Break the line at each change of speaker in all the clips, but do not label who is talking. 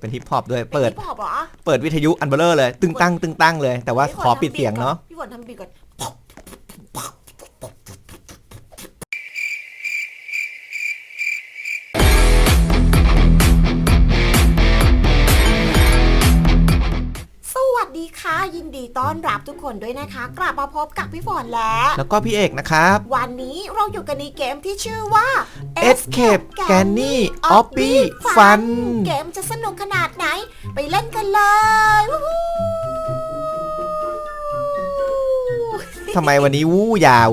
เป็นฮิปฮอปด้วยเปิด
ฮิปฮอปเหรอ
เปิดวิทยุอันเบลเลอร์เลย ตึงตั้งตึงตั้งเลย แต่ว่าขอปิดเสียงเนาะ
พี่ฝนทำบีทก่อน ยินดีต้อนรับทุกคนด้วยนะคะ กลับมาพบกับพี่ฝนแล้ว
แล้วก็พี่เอกนะครับ
วันนี้เราอยู่กันในเกมที่ชื่อว่า
Escape Granny Obby Fun
เกมจะสนุกขนาดไหน ไปเล่นกันเลยวู้ฮู้
ทำไมวันนี้วู้ยาว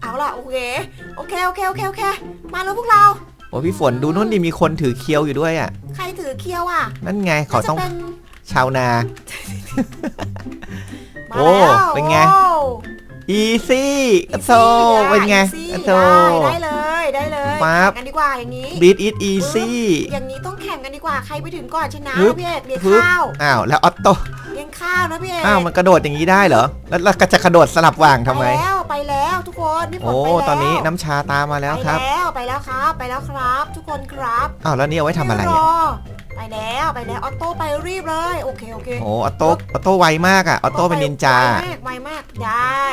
เอาล่ะโอเคโอเคโอเคโอเคโอเค มาแล้วพวกเรา
โอ้พี่ฝนดูนู่นดิมีคนถือเคียวอยู่ด้วยอะ
ใครถือเคียวอะ
นั่นไงเขาต้อง
น่จะเป็น
ชาวนา
มา
โอ้
แล้ว
เป็นไง
โอ้
อีซี่อะโซ
Easy
เป็นไง
Easy
อะโซ
ได้ได้เลยได้เลย
ปั๊บ
แข่งกันดีกว่าอย่างนี้
บีทอิทอีซี่
อย่างนี้ต้องแข่งกันดีกว่าใครไปถึงก่อนชนะ
ฮึบ
พี่เอกเลี้ยง
ฮึบ
ข้าว
อ้าวแล้วออโต้
เลี้ยงข้าวนะพี่เอก
อ้าวมันกระโดดอย่างนี้ได้เหรอแล้วเราก็จะกระโดดสลับว่างทำไม
ไปแล้วไปแล้วทุกคนพี่ฝน
โอ้
ไปแล้ว
ตอนนี้น้ำชาตามมาแล้วครับ
ไปแล้วไปแล้วครับ ไปแล้วครับ ทุกคนครับ
อ้าวแล้วนี่เอาไว้ทำอะไร
ม่
อะ
ไปแล้วไปแล้วออโต้ไปรีบเลยโอเคโอเค
โอ้ออโต้ออโต้ไวมากอะออโต้เป็นนินจา
ไวมากไวมากได้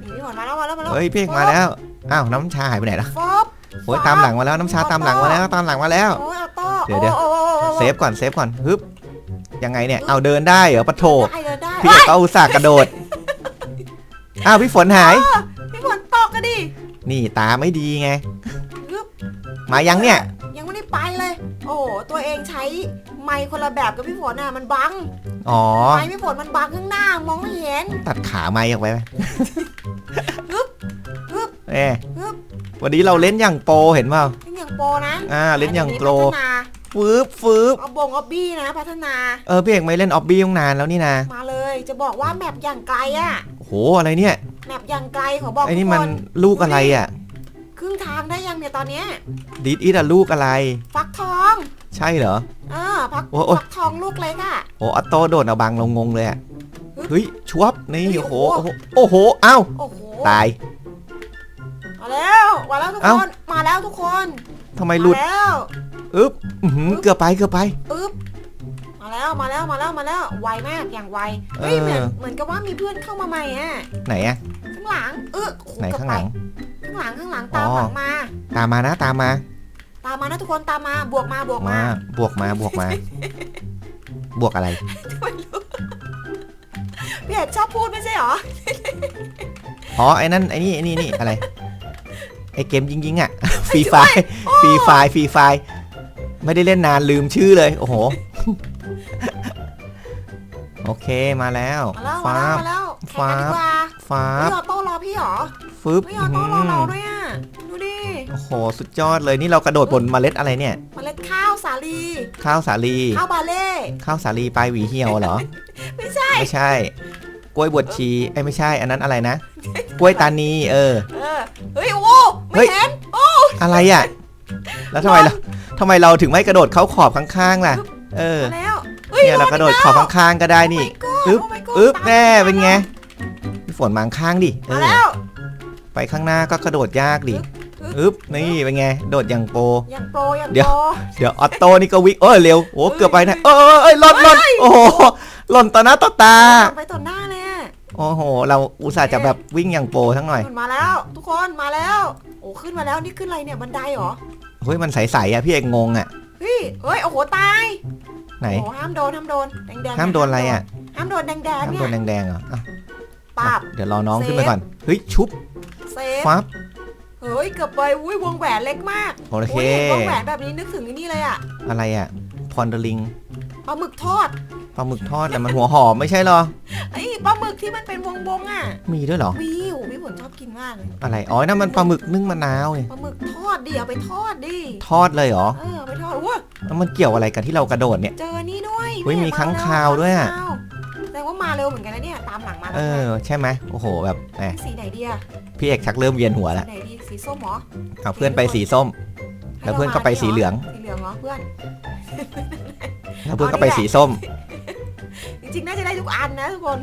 นี่พี่ฝนมาแล้วมาแล้วมาแล้ว
เฮ้ยพี่เอกมาแล้วอ้าวน้ำชาหายไปไหนล่ะ
ฟอบ
โอ้ยตามหลังมาแล้วน้ำชาตามหลังมาแล้วตามหลังมาแล้ว
โอ้ยออโต้
เดี๋ยวเดี๋ยว
โอ้โอ้โอ้โอ้
เซฟก่อนเซฟก่อนฮึบยังไงเนี่ยเอาเดินได้เหรอปะโถ
ได้เลยได้
พี่เอกก็อุตส่าห์กระโดดอ้าวพี่ฝนหาย
เออพี่ฝนตกกันดิ
นี่ตาไม่ดีไง
ฮึบ
มายังเนี่ย
ยังไม่ได้ไปเลย โอ้โหตัวเองใช้ไมค์คนละแบบกับพี่ฝนอะมันบัง
อ๋อ
ไมค์พี่ฝนมันบังข้างหน้ามองไม่เห็น
ตัดขาไม้ออกไปไหม
ฮึบฮึบ
เอ๊ะ
ฮึบ
วันนี้เราเล่นอย่างโปรเห็นเปล่า
เล่นอย่างโปรนะ
อ่าเล่นอย่างโปร
พัฒนา
ฟืบฟืบ
เอาบงเอาบี้นะ พัฒนา
เออพี่เอกไม่เล่นออบบี้ตั้งนานแล้วนี่นะ
มาเลยจะบอกว่าแมปอย่างไกลอะ
โอ้โหอะไรเนี่ย
แมปอย่างไกลขอบอก
ไอ้
ทุ
นี่
ก
มัน
คน
ลูกอะไรอะ
ครึ่งทางได้ยังเนี่ยตอนเนี้ย
ดิดอิดอะลูกอะไร
ฟักทอง
ใช่เหรอ
เออฟัก
โอ้โอ้
ฟักทองลูกเล็กอะ
โอ้ออโต้โดดเอาบังลงงงเลยอะ
ฮึบ
เฮ้ยชวบนี่
เฮ้ย
โอ้โห
โอ้
โอ้
โห
โหโอ้โหอ้าว
โอ้โห
ตาย
มาแล้วมาแล้วทุก
เอ้า
คนมาแล้วทุกคน
ทำไมหลุด
มาแล้ว
อึ๊บอื้อหือเกือบไปเกือบไป
อึ๊บมาแล้วมาแล้วมาแล้วมาแล้วไวมากอย่างไวเฮ้ย
เออ
เหมือนเหมือนกับว่ามีเพื่อนเข้ามาใหม่อะ
ไหนอะ
ข้างหลังเออโอ้โไห
น
เกือบ
ข้างหลัง
ไป ข้างหลังข้างหลังตาม
อ๋อ
หลังมา
ตามมานะตามมา
ตามมานะทุกคนตามมาบวกมาบวกมา
มาบวกมาบวกมา บวกอะไร
พี่เอกชอบพูดไม่ใช่เหรอ
อ๋อไอ้นั่นไอ้นี่ไอ้นี่นี่อะไรไอ้เกมยิงยิงๆอะฟรีไฟฟรีไฟฟรีไฟไม่ได้เล่นนานลืมชื่อเลย โอ้โห โอเคมาแล้ว
มาแล้วมา
ฟ้า
แล้ว
บ
มาแล้วแข่งกันดีกว่า
ฟ้า
เฮ้ย
บ
ออโต้รอพี่เหรอ
ฟึบ
เฮ้ยออโต้รอเราด้วยอะ ดูดิ
โอ้โห สุดยอดเลย นี่เรากระโดดบนเมล็ดอะไรเนี่ย
เมล็ดข้าวสาลี
ข้าวสาลี
ข้าวบาเล่
ข้าวสาลีปลายหวีเหี่ยวเหรอ
ไม่ใช่
ไม่ใช่ กล้วยบวชชีไอ้ยไม่ใช่ อันนั้นอะไรนะ กล้วยตานี เออ
เออ เฮ้ย โอ้
เฮ้
ไม่
ย
เห็น โอ้
อะไรอะ แล้วทำไมเราทำไมเราถึงไม่กระโดดเข้าขอบข้างๆล่ะ เออ
มาแล้วฮ้
เนี่ยเรากระโดดขอบข้างๆก็ได้นี่
อึ๊
อึ๊
บบ
อึ๊บแน่เป็นไงพี่ฝนมาข้างดิ เอ
มา
อ
แล้ว
ไปข้างหน้าก็กระโดดยากดิอึ๊บนี่เป็นไง โดดอย่างโปร
อย่างโปรอย่าง
เดี๋ยว
โปร
เดี๋ยวออโต้นี่ก็วิ่งเออเร็วโอ้เกือบไปนะเออเออเอยหล่นหล่นโอ้โหหล่นต่อหน้าต่อตา
ไปต่อหน้าเลยอะ
โอ้โห เราอุตส่าห์จะแบบวิ่งอย่างโปรทั้งหน่อย
มันมาแล้ว ทุกคนมาแล้ว โอ้ขึ้นมาแล้วนี่ขึ้นอะไรเนี่ยบันไดเหรอ
เฮ้ยมันใสๆอะพี่เอกงงอะ
เฮ้ยเฮ้ยโอ้โหตาย
ไหน
โอ้ห้ามโดนห้ามโดนแดงแดง
ห้ามโดนอะไรอะ
ห้ามโดนแดงแดง
ห้าม
เนี่
โด
ย
นแดงๆเหรออะ
ปราบ
เดี๋ยวรอน้อง
เซฟ
ขึ้นไปก่อนเฮ้ยชุบ
เซฟ
ฟับ
เฮ้ยเกือบไปอุ้ยวงแหวนเล็กมาก
โอเค
ยห็นวงแหวนแบบนี้นึกถึงไอ้นี่เลยอะ
อะไรอะพอนเดลิง
ปลาหมึกทอด
ปลาหมึกทอดแต่มันหัวหอมไม่ใช่เหรอ
ไอ้ปลาหมึกที่มันเป็นวงวงๆอะ
มีด้วยเหรอ
วิวพี่ฝนชอบกินมากเลย
อะไร อ๋อนั่นมันปลาหมึกนึ่งมะนาวไง
ปลาหมึกทอดดิเอาไปทอดดิ
ทอดเลยเหรอ
เออเอาไปทอดว้า
แล้วมันเกี่ยวอะไรกับที่เรากระโดดเนี่ย
เจอนี่ด้วย
เฮ้ย
นี่
มีค้าง
เร็
คาวด้วยอะ
ค้างคาวแสดงว่า มาเร็วเหมือนกันนะเนี่ย ตามหลังมา
เอ
แล้ว
อ ใช่ไหมโอ้โหแบบแหม
สีไหนดีอะ
พี่เอกชักเริ่มเวียนหัว
สี
แล้ว
ไหนดี สีส้มเหรอ
เอาเพื่อนไปสีส้มแล้วเพื่อนก็ไปสีเหลือง
สีเหลืองเหรอเพื่อน
แล้วเพื่อนก็ไปสีส้ม
จริงๆ น่าจะได้ทุกอันนะทุกคน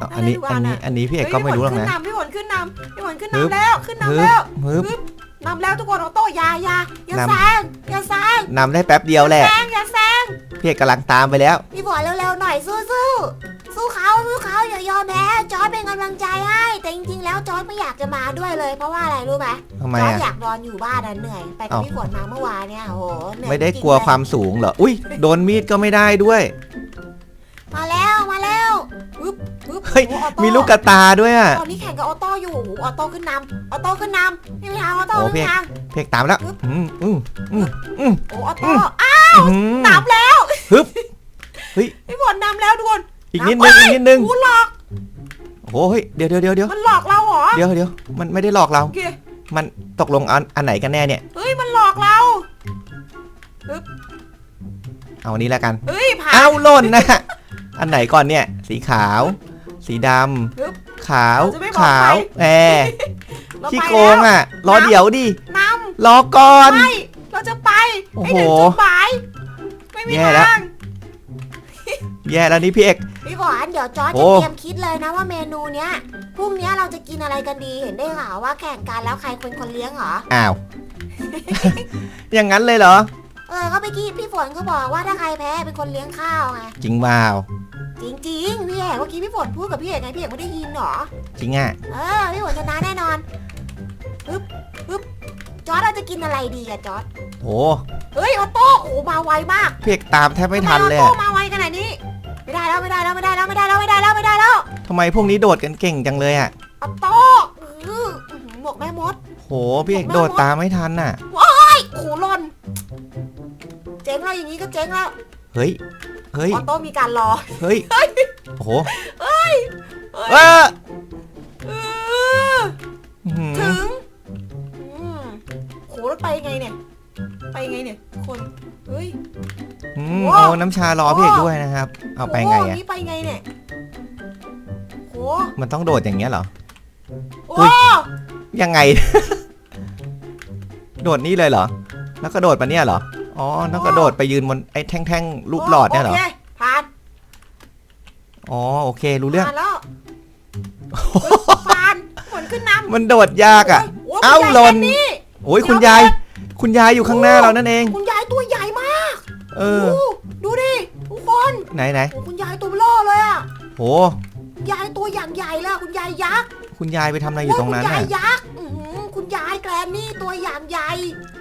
อะอันนี้
ได้ทุกอั
อัน
น
นี้
อะ
อันนี้พี่เอกก็ไม่รู้หรอกนะ
พี่ฝนขึ้นนำพี่ฝนขึ้นนำพี่ฝนขึ้น
ฮึบ
นำแล้ว ขึ้น
ฮึบ
นำแล้ว
ฮึบ
ฮึบ นำแล้วทุกคนออโต้อยาอยาอย่าแซงอย่าแซง
นำได้แป๊บเดียวแหละ
แซงอย่าแซง
พี่เอกกำลังตามไปแล้ว
พี่ฝนเร็วๆหน่อยสู้ สู้สู้เขาสู้เขาอย่ายอมแพ้จอร์ดเป็นกำลังใจให้ แต่จริงๆแล้วจอร์ดไม่อยากจะมาด้วยเลย เพราะว่าอะไรรู้ไหม
ทำไม
จอร์ด
อะ
อยากนอนอยู่บ้านน่ะเหนื่อยไปกับ
เอ้า
พี่ฝนมาเมื่อวานเนี่ยโอ้โหเหนื่อย
ไม่ได้
จริงๆ
กลัว
เลย
ความสูงเหรอ อุ้ยโดนมีดก็ไม่ได้ด้วย
มาแล้วมาแล้วปึ๊บปึ๊บ
เฮ้ย
โอ้โหออโต้
มีลูกกระตาด้วยอะ
ตอนนี้แข่งกับออโต้อยู่โอ้โหออโต้ขึ้นนำออโต้ขึ้นนำไม่มีทางออโต้
โอ้
ไม่
พี่
มีทาง
พี่เอกตามแล้วอืมอืมอืมอืม
โอ้ออโต้อ้าว
อืม
นำแล้ว
ฮึบ เฮ้ย
พี่ฝนนำแล้วทุกคน
อีกนิดนึงอีกนิดนึง
กูหลอก
โอ้โหเฮ้ยเดี๋ยวเดี๋ยวเดี๋ยวเดี๋ยว
มันหลอกเราเหรอ
เดี๋ยวเดี๋ยวมันไม่ได้หลอกเรา
โอเค
มันตกลงอันอันไหนกันแน่เนี่ย
เฮ้ย มันหลอกเรา
เอาอันนี้แล้วกัน
เฮ้ย ผ่าน
เอาหล่นนะ อันไหนก่อนเนี่ย สีขาว สีด
ฮึบำ
ขาว
เราจะไม่บอก
ขาว
ใคร
แอ
เรา
ขี้
ไป
โกง
แล้ว
อะ รอเดี๋ยวดิ
น
รอก่อนำ
ไม่ เราจะไป
โอ้
ให้
โห
ถึงจุดหมายไม่มี
แย่แล้ว
ทาง
แย่แล้วนี่พี่เอก
พี่ฝนเดี๋ยวจอร์จ
โอ้
จะเตรียมคิดเลยนะว่าเมนูเนี้ยพรุ่งเนี้ยเราจะกินอะไรกันดีเห็นได้ข่าวว่าแข่งกันแล้วใครเป็นคนเลี้ยงเหรอ
อ้าว อย่างนั้นเลยเหรอ
เออก็ไปกี้พี่ฝนเขาบอกว่าถ้าใครแพ้เป็นคนเลี้ยงข้าวไง
จริงเปล่า
จริงๆพี่เอกเมื่อกี้พี่ฝนพูดกับพี่เอกไงพี่เอกไม่ได้ยินเหรอ
จริงอะ
เออพี่ฝนชนะแน่นอนปึ๊บปึ๊บจอร์ดเราจะกินอะไรดีอะจอร์ด
โอ้
เฮ้ยออโต้โอ้มาไวมาก
พี่เอกตามแทบไม่ทันเลย
ทำออ
อะ
โต้มาไว แล้วไม่ได้แล้วไม่ได้แล้วไม่ได้แล้วไม่ได้แล้วไม่ได้แล้ว
ทำไมพวกนี้โดดกันเก่งจังเลยอะ
ออโต้อื้ออื้อหือหมวกแม่มด
โห พี่เอกโดดตามไม่ทันน่ะ
ไอ้โอ้โหหล่นเจ๊งแล้วอย่างนี้ก็เจ๊งแล้ว
เฮ้ย เฮ้ย
ออโต้มีการรอ
เฮ้ย โอ้โห
เฮ้ย
เออ
เออ
อื้อหื
ถึ
อง
อืมโหแล้วไปไงเนี่ย ไปไงเนี่ยทุกคนเฮ้ย
อืม
โอ้
โอ้น้ำชารอพี่เอกด้วยนะครับ เอาไปไง
โโห
อะ
นี่ไปไงเนี่ยโห
มันต้องโดดอย่างเงี้ยเหรอ
โอ้
อุ๊ย ยังไง โดดนี่เลยเหรอ แล้วก็โดดมาเนี่ยเหรอ อ๋อต้องกระโดดไปยืนบนไอ้แท่งๆรูปหลอดเนี่ยเหรอ
โคผ่าน
อ๋อโอเครู้เรื่อง
ผ่านแล้วผ่านผลขึ้นนำ
มันโดดยากอะ
โย
เอ้า
คุณยย
หล่น
แค่
โอ้ยคุณยาย คุณยายอยู่ข้างหน้าเรานั่นเอง
คุณยายตัวใหญ่มาก
เออ
โอ้ดูดิทุกคน
ไหนไหน
โอ้คุณยายตัวเบลอเลยอะ
โห
ยายตัวอย่างใหญ่เลยอะคุณยายยักษ์
คุณยายไปทำอะไรอยู่ตรงนั้น
โคุณยา
น่ะ
ยยักษ์อื้อหือคุณยายแกรนนี่ตัวอย่างใหญ่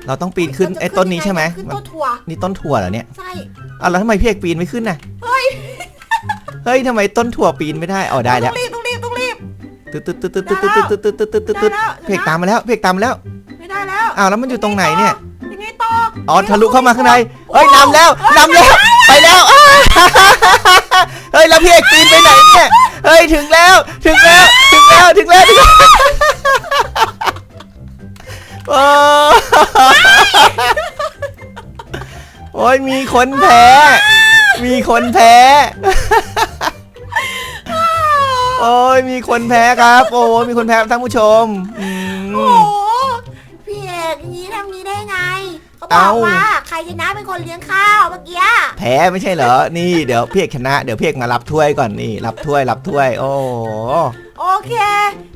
เราต้องปีนขึ้นไอ้ต้นนี้ใช่ไหม
ขึ้น
มัน
ต้นถั่ว
นี่ต้นถั่วเหรอเนี่ย
ใช่
อะแล้วทำไมพี่เอกปีนไม่ขึ้นน่ะ
เฮ้ย
เฮ้ยทำไมต้นถั่วปีนไม่ได้อ๋อได้แล้ว
ต้องรีบต้องรีบต้องรีบ
ตึ๊ดตึ๊ดตึ๊ดตึ๊ดตึ๊ดตึ๊ดตึ๊ดตึ๊ดตึ๊ดตึ๊ดตึ๊ด
ได้แล้ว
พี่เอกตามมาแล้วพี่เอกตามมาแล้ว
ไม่ได้แล้ว
อ้าวแล้วมันอยู่ตรงไหนเนี่ย
ยังไงต่อ
อ๋อทะลุเข้ามาข้างใน เฮ้ยนำแล้วนำแล้วไปแล้วอ้าเฮ้ยแล้วพี่เอกปีนไปไหนเนี่ยเฮ้ยถึงแล้วถึงแล้วถึงแล้วถึงแล้วถึงแล้วโอ้โอ้ยมีคนแพ้ มีคนแพ้ โอ้ยมีคนแพ้ครับ โอ้ยมีคนแพ้ท่านผู้ชมอืม
โอ้โหพี่เอกอย่างนี้ทำงี้ได้ไงเขาบอ
เอ้า
กว่าใคร ชนะเป็นคนเลี้ยงข้าวเมื่อกี้
แพ้ไม่ใช่เหรอ นี่เดี๋ยวเพียกชนะ เดี๋ยวเพียกมารับถ้วยก่อนนี่ รับถ้วยรับถ้วย โอ้ โห
โอเค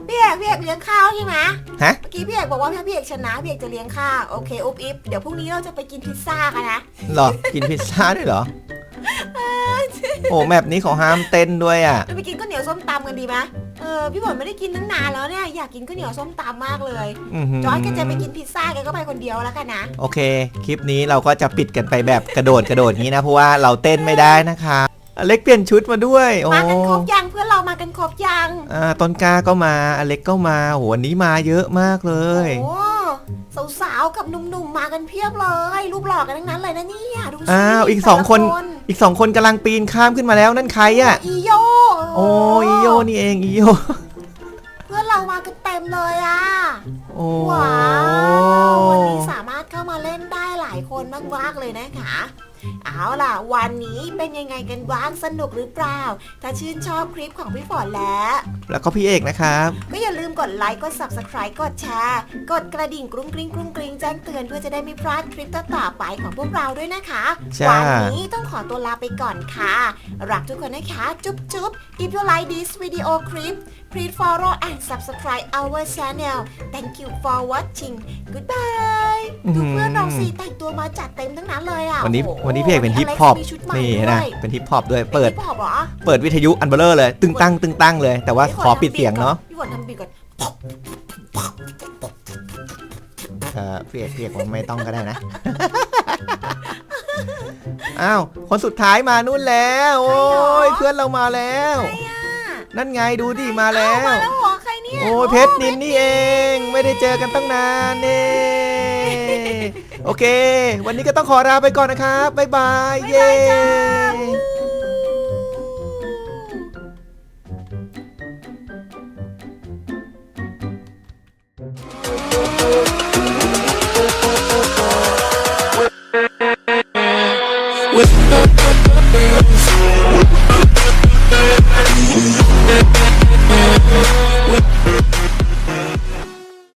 พี่เอกพี่เอกเลี้ยงข้าวใช่ไหม
ฮะ
เมื่อกี้พี่เอกบอกว่าถ้าพี่เอกชนะพี่เอกจะเลี้ยงข้าวโอเคอุบอิบเดี๋ยวพรุ่งนี้เราจะไปกินพิซซ่ากันนะ
เหรอ กินพิซซ่าด้วยเหรอ โอ้แมปนี้เขาห้ามเต้นด้วยอะ
เราไปกินข้าวเหนียวส้มตำกันดีไหมเออพี่ฝนไม่ได้กินตั้งนานแล้วเนี่ยอยากกินข้าวเหนียวส้มตำมากเลย
อื้อหือ
จอยแกจะไปกินพิซซ่าแกก็ไปคนเดียวแล้วกันนะ
โอเค คลิปนี้เราก็จะปิดกันไปแบบกระโดดกระโดดนี้นะ เพราะว่าเราเต้นไม่ได้นะคะ อเล็กเปลี่ยนชุดมาด้วย โอ้
มากันครบยังเพื่อนเรามากันครบยัง
อ่าต้นกล้าก็มา อเล็กก็มาโหวันนี้มาเยอะมากเลย
โอ้สาวๆกับหนุ่มๆมากันเพียบเลย รูปหล่อกันทั้งนั้นเลยนะเนี่ยดูสิ
อ้าวอีกสองคน
แต่ละ
อีกสองคนกำลังปีนข้ามขึ้นมาแล้วนั่นใครอะ
อีโย
โอ้อีโยนี่เองอีโย
เพื่อนเรามากันเต็มเลยอะ
โอ้
ว้าววันนี้สามารถเข้ามาเล่นได้หลายคนมากๆเลยนะคะ เอาล่ะ วันนี้เป็นยังไงกันบ้างสนุกหรือเปล่า ถ้าชื่นชอบคลิปของพี่ฝนแล้ว
แล้วก็พี่เอกนะครับ
ก็อย่าลืมกดไลค์กด subscribe กดแชร์ กดกระดิ่งกรุ้งกริ้งกรุ้งกริ้งแจ้งเตือนเพื่อจะได้ไม่พลาดคลิปต่อๆไปของพวกเราด้วยนะคะ
จ้า
วันี้ต้องขอตัวลาไปก่อนค่ะ รักทุกคนนะคะ จุ๊บจุ๊บ if you like this video clip please follow and subscribe our channel thank you for watching goodbye
อื้อหื
ดู
อ
เพื่อนเราสิแต่งตัวมาจัดเต็มทั้งนั้นเลยอะ
วันนี้
โอ้โห
วันนี้พี่เอกเป็นฮิป
ล็ก
ฮอป
มีชุดใหม่
นี่
ด้ว
นะ
ย
เป็นฮิปฮอปด้วยเปิด
ฮิปฮอปเหรอ
เปิดวิทยุอันเบลเลอร์เลย ตึงตั้งตึงตั้งเลย แต่ว่าขอปิดเสียงเนาะ
พี่ฝนทำบีก่อน
เออพี่เอกพี่เอกผมไม่ต้องก็ได้นะ อ้าว คนสุดท้ายมานู่นแล้ว โอ้ยเพื่อนเรามาแล้ว
ใครอะ
นั่นไงดูดิมาแล้ว
มาแล้วเหรอใครเนี่ย
โอ้ยเพชรนินนี่เอง ไม่ได้เจอกันตั้งนานเน่โอเค วันนี้ก็ต้องขอลาไปก่อนนะครับ บ๊ายบาย
บ๊าย
เย้
บายจ้า